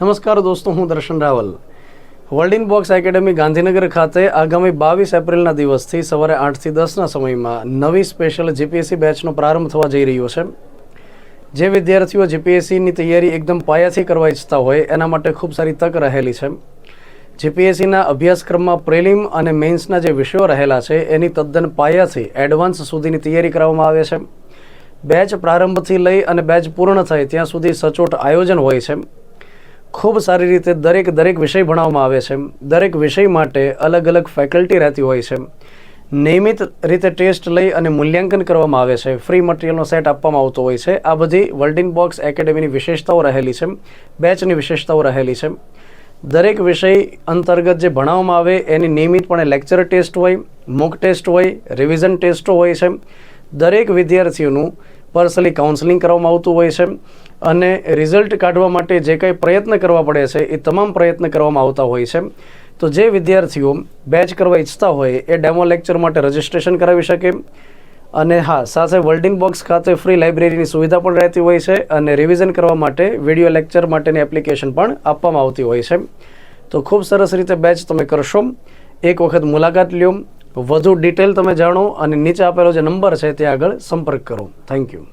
નમસ્કાર દોસ્તો, હું Darshan Raval. World in box academy Gandhinagar ખાતે આગામી બાવીસ એપ્રિલના દિવસથી સવારે આઠથી દસના સમયમાં નવી સ્પેશિયલ જીપીએસસી બેચનો પ્રારંભ થવા જઈ રહ્યો છે. જે વિદ્યાર્થીઓ જીપીએસસીની તૈયારી એકદમ પાયાથી કરવા ઈચ્છતા હોય, એના માટે ખૂબ સારી તક રહેલી છે. જીપીએસસીના અભ્યાસક્રમમાં પ્રેલિમ અને મેન્સના જે વિષયો રહેલા છે, એની તદ્દન પાયાથી એડવાન્સ સુધીની તૈયારી કરવામાં આવે છે. બેચ પ્રારંભથી લઈ અને બેચ પૂર્ણ થાય ત્યાં સુધી સચોટ આયોજન હોય છે. ખૂબ સારી રીતે દરેક દરેક વિષય ભણાવવામાં આવે છે. દરેક વિષય માટે અલગ અલગ ફેકલ્ટી રહેતી હોય છે. નિયમિત રીતે ટેસ્ટ લઈ અને મૂલ્યાંકન કરવામાં આવે છે. ફ્રી મટીરિયલનો સેટ આપવામાં આવતો હોય છે. આ બધી વર્લ્ડિંગ બોક્સ એકેડેમીની વિશેષતાઓ રહેલી છે. બેચની વિશેષતાઓ રહેલી છે. દરેક વિષય અંતર્ગત જે ભણાવવામાં આવે, એની નિયમિતપણે લેક્ચર ટેસ્ટ હોય મોક ટેસ્ટ હોય રિવિઝન ટેસ્ટો હોય છે. દરેક વિદ્યાર્થીઓનું પર્સનલી કાઉન્સેલિંગ કરવામાં આવતું હોય છે અને રિઝલ્ટ કાઢવા માટે જે કંઈ પ્રયત્ન કરવા પડે છે એ તમામ પ્રયત્ન કરવામાં આવતા હોય છે. તો જે વિદ્યાર્થીઓ બેચ કરવા ઈચ્છતા હોય એ ડેમો લેક્ચર માટે રજિસ્ટ્રેશન કરાવી શકે અને હા, સાથે વર્લ્ડિંગ બોક્સ ખાતે ફ્રી લાઇબ્રેરીની સુવિધા પણ રહેતી હોય છે અને રિવિઝન કરવા માટે વીડિયો લેક્ચર માટેની એપ્લિકેશન પણ આપવામાં આવતી હોય છે. તો ખૂબ સરસ રીતે બેચ તમે કરશો. એક વખત મુલાકાત લ્યો. વધુ ડિટેલ તમે જાણો અને નીચે આપેલો જે નંબર છે, ત્યાં આગળ સંપર્ક કરો. Thank you